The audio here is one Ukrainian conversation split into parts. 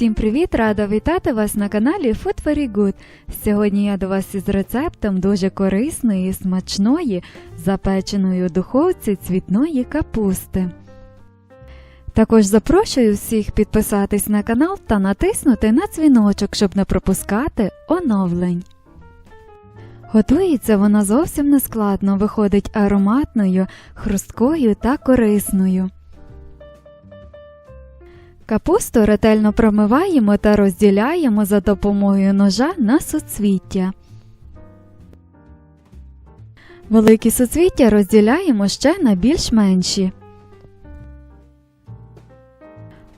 Всім привіт! Рада вітати вас на каналі Food Very Good. Сьогодні я до вас із рецептом дуже корисної смачної запеченої у духовці цвітної капусти. Також запрошую всіх підписатись на канал та натиснути на дзвіночок, щоб не пропускати оновлень. Готується вона зовсім нескладно, виходить ароматною, хрусткою та корисною. Капусту ретельно промиваємо та розділяємо за допомогою ножа на суцвіття. Великі суцвіття розділяємо ще на більш менші.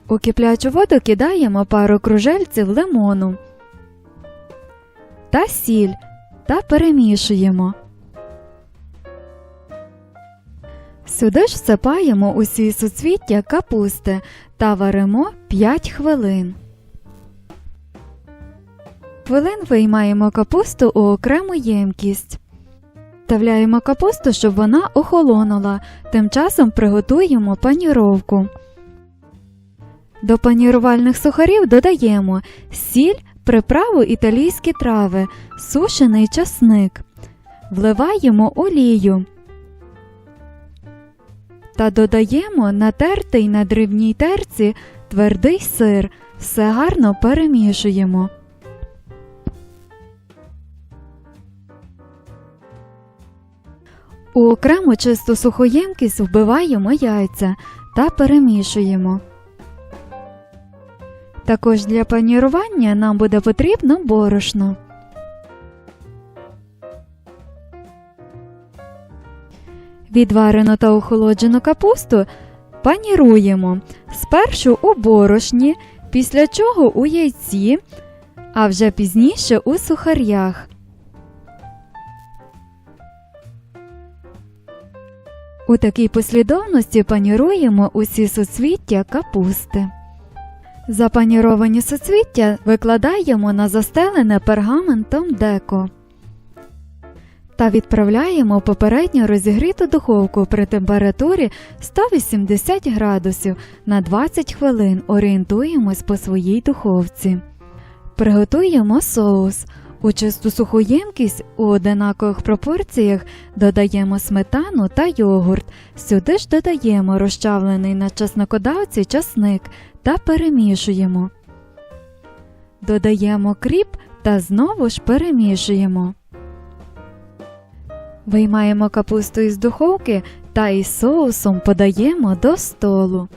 У киплячу воду кидаємо пару кружельців лимону та сіль та перемішуємо. Сюди ж всипаємо усі суцвіття капусти та варимо 5 хвилин. Хвилин виймаємо капусту у окрему ємкість. Вставляємо капусту, щоб вона охолонула. Тим часом приготуємо паніровку. До панірувальних сухарів додаємо сіль, приправу італійські трави, сушений часник. Вливаємо олію та додаємо натертий на дрібній терці твердий сир. Все гарно перемішуємо. У окрему чисту сухоємкість вбиваємо яйця та перемішуємо. Також для панірування нам буде потрібно борошно. Відварену та охолоджену капусту паніруємо спершу у борошні, після чого у яйці, а вже пізніше у сухарях. У такій послідовності паніруємо усі суцвіття капусти. Запаніровані суцвіття викладаємо на застелене пергаментом деко та відправляємо попередньо розігріту духовку при температурі 180 градусів на 20 хвилин. Орієнтуємось по своїй духовці. Приготуємо соус. У чисту суху ємкість у одинакових пропорціях додаємо сметану та йогурт. Сюди ж додаємо розчавлений на чеснокодавці часник та перемішуємо. Додаємо кріп та знову ж перемішуємо. Виймаємо капусту із духовки та із соусом подаємо до столу.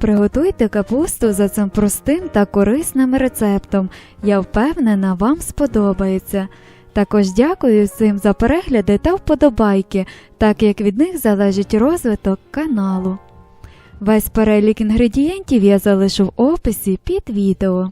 Приготуйте капусту за цим простим та корисним рецептом. Я впевнена, вам сподобається. Також дякую всім за перегляди та вподобайки, так як від них залежить розвиток каналу. Весь перелік інгредієнтів я залишу в описі під відео.